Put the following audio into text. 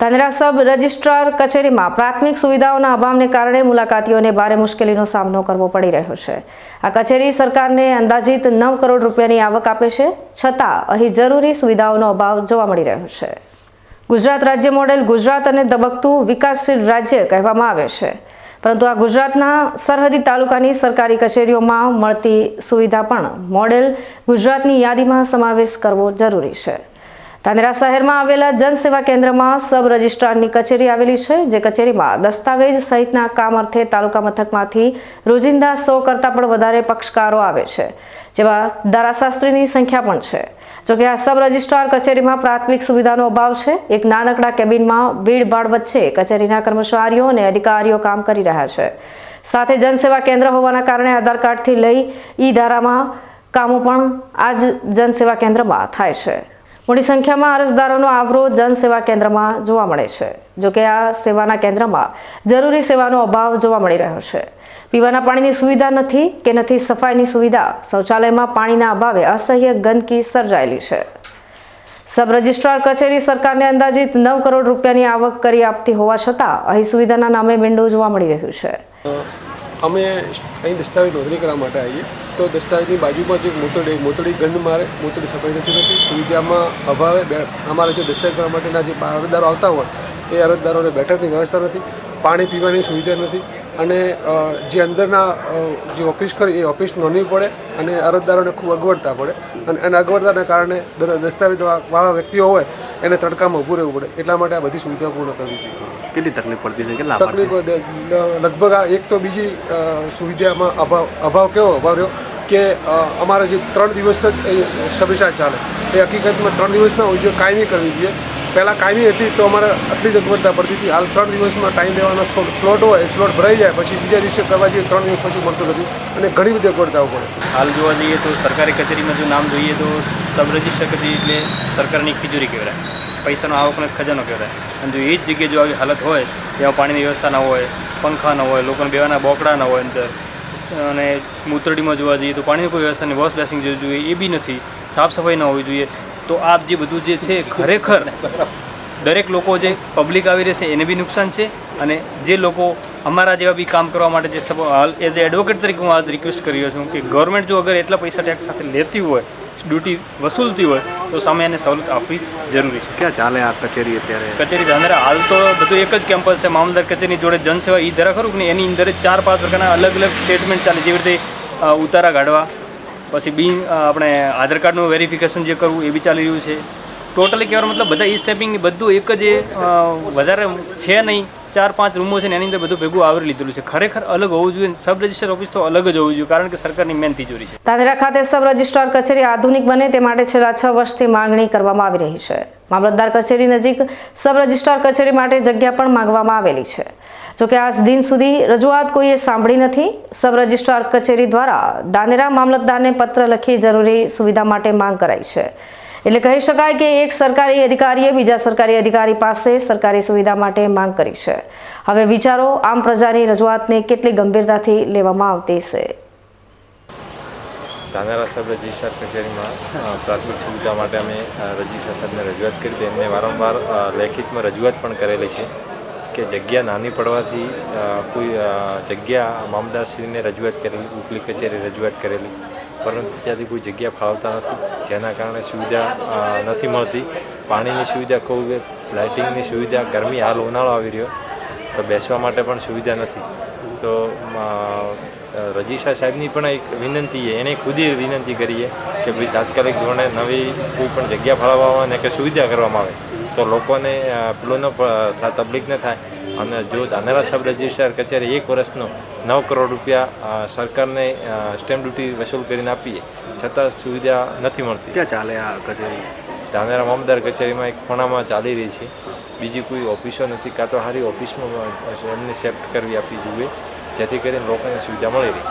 Dhanera sub registrar કચેરીમાં પ્રાથમિક સુવિધાઓના અભાવને કારણે મુલાકાતીઓને ભારે મુશ્કેલીનો સામનો કરવો પડી રહ્યો છે. આ કચેરી સરકારને અંદાજિત નવ કરોડ રૂપિયાની આવક આપે છે, છતાં અહીં જરૂરી સુવિધાઓનો અભાવ જોવા મળી રહ્યો છે. ગુજરાત રાજ્ય મોડેલ ગુજરાત અને ધબકતું વિકાસશીલ રાજ્ય કહેવામાં આવે છે. પરંતુ આ ગુજરાતના સરહદી તાલુકાની સરકારી કચેરીઓમાં મળતી સુવિધા પણ મોડેલ ગુજરાતની યાદીમાં સમાવેશ કરવો જરૂરી છે. ધાનેરા શહેરમાં આવેલા જનસેવા કેન્દ્રમાં સબ રજિસ્ટ્રારની કચેરી આવેલી છે, જે કચેરીમાં દસ્તાવેજ સહિતના કામ અર્થે તાલુકા મથકમાંથી રોજિંદા સો કરતાં પણ વધારે પક્ષકારો આવે છે, જેવા ધારાશાસ્ત્રીની સંખ્યા પણ છે. જોકે આ સબ રજિસ્ટ્રાર કચેરીમાં પ્રાથમિક સુવિધાનો અભાવ છે, એક નાનકડા કેબિનમાં ભીડભાડ વચ્ચે કચેરીના કર્મચારીઓ અને અધિકારીઓ કામ કરી રહ્યા છે. સાથે જનસેવા કેન્દ્ર હોવાના કારણે આધાર કાર્ડથી લઈ ઈ ધારામાં કામો પણ આ જ જનસેવા કેન્દ્રમાં થાય છે. મોટી સંખ્યામાં અરજદારોનો આવરો જનસેવા કેન્દ્રમાં જોવા મળે છે. જોકે આ સેવાના કેન્દ્રમાં જરૂરી સેવાનો અભાવ જોવા મળી રહ્યો છે. પીવાના પાણીની સુવિધા નથી કે નથી સફાઈની સુવિધા, શૌચાલયમાં પાણીના અભાવે અસહ્ય ગંદકી સર્જાયેલી છે. સબ રજિસ્ટ્રાર કચેરી સરકારને અંદાજિત નવ કરોડ રૂપિયાની આવક કરી આપતી હોવા છતાં, અહીં સુવિધાના નામે વિન્ડો જોવા મળી રહ્યું છે. અમે અહીં દસ્તાવેજ નોંધણી કરવા માટે આવીએ. તો દસ્તાવેજની બાજુમાં જે મોતડી મોતડી ગંધ મારે, મોતડી સફાઈ નથી. થતી સુવિધામાં અભાવે બે- અમારે જે દસ્તાવેજ કરવા માટેના જે અરજદારો આવતા હોય, એ અરજદારોને બેઠકની વ્યવસ્થા નથી, પાણી પીવાની સુવિધા નથી અને જે અંદરના જે ઓફિસ કરી, એ ઓફિસ નોંધવી પડે અને અરજદારોને ખૂબ અગવડતા પડે. અને અગવડતાના કારણે દસ્તાવેજ વાળા વ્યક્તિઓ હોય એને તડકામાં ઊભું રહેવું પડે. એટલા માટે આ બધી સુવિધા પૂર્ણ કરવી જોઈએ. કેટલી તકલીફ પડતી છે? કે? તકલીફો લગભગ આ એક તો બીજી સુવિધામાં અભાવ અભાવ કેવો અભાવ રહ્યો કે અમારે જે ત્રણ દિવસ જ સબિશા ચાલે. એ હકીકતમાં ત્રણ દિવસના હોય જો કાયમી કરવી જોઈએ. પહેલાં કાયમી હતી તો અમારે આટલી જ અગવડતા પડતી હતી. હાલ ત્રણ દિવસમાં ટાઈમ લેવાનો સ્લોટ હોય સ્લોટ ભરાઈ જાય પછી બીજા દિવસે કરવા જઈએ ત્રણ દિવસ પછી મળતું નથી. અને ઘણી બધી અગવડતાઓ પડે. હાલ જોવા જઈએ તો સરકારી કચેરીમાં જો નામ જોઈએ તો સબ રજિસ્ટર કચેરી એટલે સરકારની ખીજુરી કહેવાય. પૈસાનો આવકનો ખજાનો કહેવાય. અને જો એ જ જગ્યાએ જો આવી હાલત હોય જેમાં પાણીની વ્યવસ્થા ના હોય, પંખા ન હોય, લોકોને બેવાના બોકડા ન હોય અંદર, અને મૂતરડીમાં જોવા જઈએ તો પાણીની કોઈ વ્યવસ્થા નહીં, વોશ બેસિંગ જોવી જોઈએ, એ બી નથી. સાફ સફાઈ ન હોવી જોઈએ. તો આ જે બધું જે છે, ખરેખર દરેક લોકો જે પબ્લિક આવી રહેશે, એને બી નુકસાન છે. અને જે લોકો અમારા જેવા બી કામ કરવા માટે જે એઝ એ એડવોકેટ તરીકે હું આજ રિક્વેસ્ટ કરી રહ્યો છું કે ગવર્મેન્ટ જો અગર એટલા પૈસા ટેક્સ સાથે લેતી હોય ડ્યુટી વસૂલતી હોય તો સામે એને સવલત આપવી જરૂરી છે. ક્યાં ચાલે આ કચેરી અત્યારે? કચેરી ધાંધરા હાલ તો બધું એક જ કેમ્પસ છે. મામલદાર કચેરીની જોડે જનસેવા એ ધરા ખરું ને એની અંદર જ ચાર પાંચ પ્રકારના અલગ અલગ સ્ટેટમેન્ટ ચાલે. જેવી રીતે ઉતારા કાઢવા પછી બિન આપણે આધાર કાર્ડનું વેરિફિકેશન જે કરવું એ બી ચાલી રહ્યું છે. ટોટલી કહેવાનો મતલબ બધા ઈ સ્ટેપિંગ બધું એક જ એ વધારે છે નહીં. ચાર પાંચ રૂમો છે ને એની અંદર બધું ભેગું આવરી લીધેલું છે. ખરેખર અલગ હોવું જોઈએ. સબ રજિસ્ટર ઓફિસ તો અલગ જ હોવું જોઈએ, કારણ કે સરકારની મેન તિજોરી છે. ધાનેરા ખાતે સબ રજિસ્ટ્રાર કચેરી આધુનિક બને તે માટે છેલ્લા છ વર્ષથી માંગણી કરવામાં આવી રહી છે. મામલતદાર કચેરી નજીક સબ રજિસ્ટ્રાર કચેરી માટે જગ્યા પણ માંગવામાં આવેલી છે. જોકે આજ દિન સુધી રજૂઆત કોઈએ સાંભળી નથી. સબ રજિસ્ટ્રાર કચેરી દ્વારા દાનેરા મામલતદારને પત્ર લખી જરૂરી સુવિધા માટે માંગ કરાઈ છે. એટલે કહી શકાય કે એક સરકારી અધિકારીએ બીજા સરકારી અધિકારી પાસે સરકારી સુવિધા માટે માંગ કરી છે. હવે વિચારો, આમ પ્રજાની રજૂઆતને કેટલી ગંભીરતાથી લેવામાં આવતી છે ધાનેરા સાહેબ રજીસ્ટ્રાર કચેરીમાં પ્રાથમિક સુવિધા માટે અમે રજીસ્ટ્રાર સાહેબને રજૂઆત કરી હતી. એમને વારંવાર લેખિતમાં રજૂઆત પણ કરેલી છે કે જગ્યા નાની પડવાથી કોઈ જગ્યા મામદારશ્રીને રજૂઆત કરેલી, ઉપલી કચેરી રજૂઆત કરેલી. પરંતુ ત્યાંથી કોઈ જગ્યા ફાળવતા નથી. જેના કારણે સુવિધા નથી મળતી. પાણીની સુવિધા કહું કે લાઇટિંગની સુવિધા, ગરમી હાલ ઉનાળો આવી રહ્યો, તો બેસવા માટે પણ સુવિધા નથી. તો રજીશા સાહેબની પણ એક વિનંતી છે એણે ખુદી વિનંતી કરીએ કે ભાઈ તાત્કાલિક ધોરણે નવી કોઈ પણ જગ્યા ફાળવવામાં અને કે સુવિધા કરવામાં આવે. તો લોકોને પેલું ન તકલીફ ન થાય. અને જો ધાનેરા સબ રજિસ્ટ્રાર કચેરી એક વર્ષનો નવ કરોડ રૂપિયા સરકારને સ્ટેમ્પ ડ્યુટી વસૂલ કરીને આપીએ છતાં સુવિધા નથી મળતી. ક્યાં ચાલે આ કચેરી? ધાનેરા મામદાર કચેરીમાં એક ખૂણામાં ચાલી રહી છે. બીજી કોઈ ઓફિસો નથી કાં તો સારી ઓફિસમાં એમને સેફ્ટ કરવી આપવી જોઈએ જેથી કરીને લોકોને સુવિધા મળી રહે.